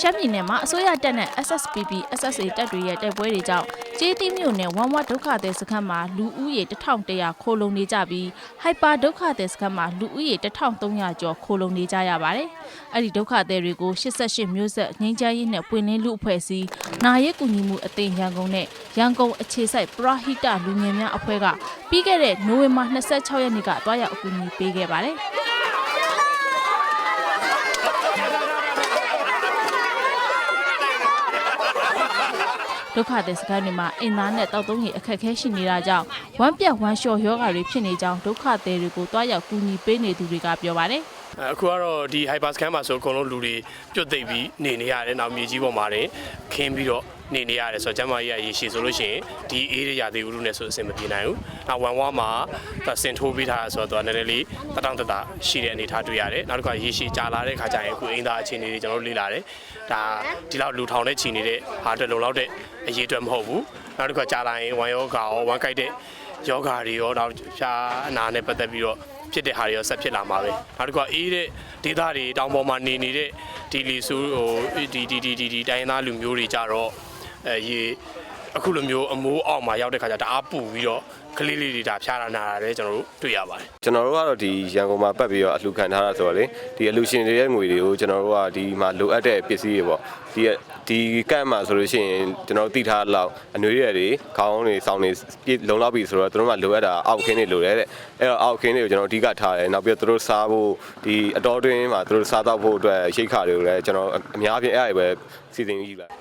ရှမ်းပြည်နယ်မှာအစိုးရတပ်နဲ့ SSPP SSA တပ်တွေရဲ့တိုက်ပွဲတွေကြောင့်ကျေးတိမြို့နယ်ဝမ်ဝဒုက္ခသည်စခန်းမှာလူဦးရေ1100ခိုလုံနေကြပြီးဟိုက်ပါဒုက္ခသည်စခန်းမှာလူဦးရေ1300ကျော်ခိုလုံနေကြရပါတယ်။အဲ့ဒီဒုက္ခသည်တွေကို88မျိုးဆက်ငင်းချမ်းရေးနဲ့ပွင့်လင်းလူအဖွဲ့အစည်းနာရေးကူညီမှုအသင်းရန်ကုန်နဲ့ရန်ကုန်အခြေစိုက်ပရဟိတလူငယ်များအဖွဲ့ကပြီးခဲ့တဲ့နိုဝင်ဘာ26ရက်နေ့ကတွားရောက်အကူအညီပေးခဲ့ပါတယ်။ ဒုက္ခသည်စခန်းတွေမှာအင်သားနဲ့တောက်သုံးရေအခက်အခဲရှိနေတာကြောင့်ဝမ်းပြက်ဝမ်းလျှော်ယောဂါတွေဖြစ်နေကြောင်းဒုက္ခသည်တွေကိုတွားရောက်ကူညီပေးနေသူတွေကပြောပါတယ်အခုကတော့ဒီ hyper scan မှာဆိုအကုန်လုံးလူတွေပြုတ်သိပ်ပြီးနေနေရတယ်နောက်မြေကြီးပေါ်မှာနေခင်းပြီးတော့ နေနေရတယ်ဆိုတော့ကျမ်းမာရေးရရေရှည်ဆိုလို့ရှိရင်ဒီအေးရရာသီဥတုနဲ့ဆိုအဆင်မပြေနိုင်ဘူး။နောက်ဝမ်ဝါမှာသစင်ထိုးပေးထားတာဆိုတော့သူကနည်းနည်းလေးတတောင့်တတရှိတဲ့အနေအထားတွေ့ရတယ်။နောက်တစ်ခါရေရှည်ကြာလာတဲ့ခါကျရင်အခုအင်းသားအခြေအနေတွေကျွန်တော်တို့လေ့လာတယ်။ဒါဒီလောက်လူထောင်တဲ့ချီနေတဲ့ဟာအတွက်လုံလောက်တဲ့အရေးအတွက်မဟုတ်ဘူး။နောက်တစ်ခါကြာလာရင်ဝမ်ယောဂါရောဝမ်ကိုက်တဲ့ယောဂါတွေရောနောက်ဖြာအနာနဲ့ပတ်သက်ပြီးတော့ဖြစ်တဲ့ဟာတွေရောဆက်ဖြစ်လာမှာပဲနောက်တစ်ခါအေးတဲ့ဒေသတွေတောင်ပေါ်မှာနေနေတဲ့ဒီလီဆူဟိုဒီဒီဒီဒီဒီတိုင်းရင်းသားလူမျိုးတွေကြတော့ အဲရေအခုလိုမျိုးအမိုးအောက်မှာရောက်တဲ့ခါကျတအားပူပြီးတော့ကလေးလေးတွေဒါဖျားတာနာတာလည်းကျွန်တော်တို့တွေ့ရပါတယ်ကျွန်တော်တို့ကတော့ဒီရန်ကုန်မှာပတ်ပြီးတော့အလှခံထားတာဆိုတော့လေဒီအလှရှင်တွေရဲ့ငွေတွေကိုကျွန်တော်တို့ကဒီမှာလိုအပ်တဲ့ပစ္စည်းတွေပေါ့ဒီ ဒီကန့်မှာဆိုလို့ရှိရင်ကျွန်တော်တို့တိထားလောက်အနွေးရည်တွေခေါင်းတွေစောင်းတွေပြည့်လုံလောက်ပြီဆိုတော့တို့မှလိုအပ်တာအောက်ခင်းတွေလိုတယ်တဲ့အဲ့တော့အောက်ခင်းတွေကိုကျွန်တော်အဓိကထားတယ်နောက်ပြီးတော့တို့စားဖို့ဒီအတော်တွင်းမှာတို့စားတော့ဖို့အတွက်ရိတ်ခါတွေကိုလည်းကျွန်တော်အများကြီးအဲ့ဒါပဲစီစဉ်ယူလိုက်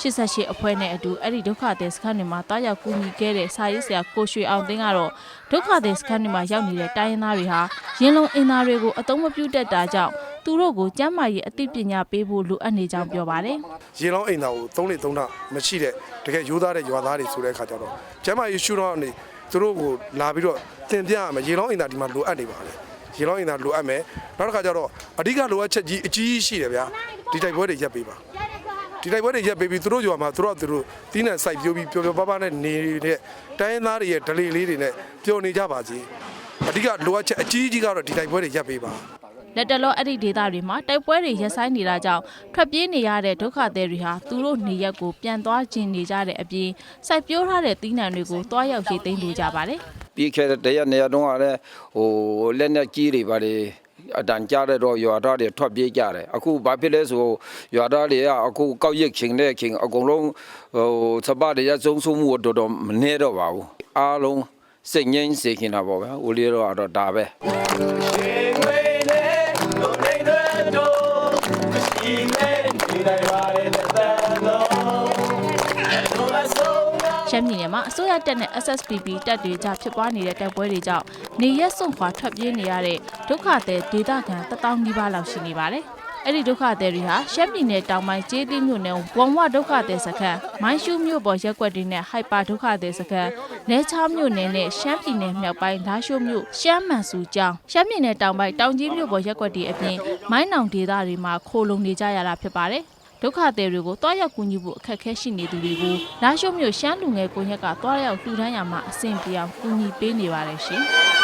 88အဖွဲ့နဲ့အတူအဲ့ဒီဒုက္ခသည်စခန်းတွေမှာတွားရောက်ကူညီခဲ့တဲ့စာရေးဆရာကိုရွှေအောင်သိန်းကတော့ဒုက္ခသည်စခန်းတွေမှာရောက်နေတဲ့တိုင်းရင်းသားတွေဟာရင်းလုံးအင်သားတွေကိုအသုံးမပြုတတ်တာကြောင့် သူတို့ကိုကျမ်းမာရေးအသိပညာပေးဖို့လိုအပ်နေကြောင်းပြောပါတယ်ရေလောင်းအိမ်သားကိုသုံးလေသုံးတာမရှိတဲ့တကယ်ရိုးသားတဲ့ရွာသားတွေဆိုတဲ့အခါကျတော့ကျမ်းမာရေးရှုတော့နေသူတို့ကိုလာပြီးတော့သင်ပြရမယ်ရေလောင်းအိမ်သားဒီမှာလိုအပ်နေပါလေရေလောင်းအိမ်သားလိုအပ်မယ်နောက်တစ်ခါကျတော့အဓိကလိုအပ်ချက်ကြီးအကြီးကြီးရှိတယ်ဗျာဒီတိုက်ပွဲတွေရပ်ပေးပါဒီတိုက်ပွဲတွေရပ်ပေးပြီးသူတို့ရွာမှာသူတို့ကသူတို့တီးနှံစိုက်ပြိုးပြီးပျော်ပျော်ပါးပါးနဲ့နေတဲ့တိုင်းရင်းသားတွေရဲ့ဒလေလေးတွေနဲ့ပျော်နေကြပါစေအဓိကလိုအပ်ချက်အကြီးကြီးကတော့ဒီတိုက်ပွဲတွေရပ်ပေးပါ လက်တလောအဲ့ဒီဒေသတွေမှာတိုက်ပွဲတွေရပ်ဆိုင်းနေတာကြောင့်ထွက်ပြေးနေရတဲ့ဒုက္ခသည်တွေဟာသူတို့နေရက်ကိုပြန်သွားခြင်းနေကြတဲ့အပြင်စိုက်ပျိုးထားတဲ့သီးနှံတွေကိုတွားရောက်ရိတ်သိမ်းလိုကြပါတယ်ပြီးခဲ့တဲ့တရက်နေရာတုန်းကလည်းဟိုလက်နဲ့ကြီးတွေပါလေအတန်ကြားတဲ့တော့ရွာသားတွေထွက်ပြေးကြတယ်အခုဘာဖြစ်လဲဆိုရွာသားတွေကအခုကောက်ရက်ချင်းတဲ့ချင်းအကုန်လုံးဟိုစပါးတွေရဆုံးဆုံးမှုတော်တော်မနေတော့ပါဘူးအားလုံးစိတ်ငြိမ်းစေခင်တာပေါ့ဗျာဦးလေးတော့တော့ဒါပဲ ရှမ်းပြည်နယ်မှာအစိုးရတပ်နဲ့ SSPP တပ်တွေကြားဖြစ်ပွားနေတဲ့တိုက်ပွဲတွေကြောင့်နေရက်စွန့်ခွာထွက်ပြေးနေရတဲ့ဒုက္ခသည်ဒေသခံတထောင်နီးပါးလောက်ရှိနေပါတယ်။ အဲ့ဒီဒုက္ခသည်တွေဟာရှမ်းပြည်နယ်တောင်ပိုင်းကျေးသီးမြို့နယ်ဝမ်ဝဒုက္ခသည်စခန်းမိုင်းရှူးမြို့ပေါ်ရက်ကွက်တွေနဲ့ဟိုက်ပါဒုက္ခသည်စခန်းလဲချားမြို့နယ်နဲ့ရှမ်းပြည်နယ်မြောက်ပိုင်းလာရှိုးမြို့ရှမ်းမန်စုကျောင်းရှမ်းပြည်နယ်တောင်ပိုင်းတောင်ကြီးမြို့ပေါ်ရက်ကွက်တွေအပြင်မိုင်းနောင်ဒေသတွေမှာခိုလုံနေကြရတာဖြစ်ပါတယ်။ဒုက္ခသည်တွေကိုတွားရောက်ကူညီဖို့အခက်အခဲရှိနေသူတွေကိုလာရှိုးမြို့ရှမ်းလူငယ်ကွန်ရက်ကတွားရောက်လှူဒန်းရမှာအဆင်ပြေအောင်ကူညီပေးနေပါတယ်ရှင်။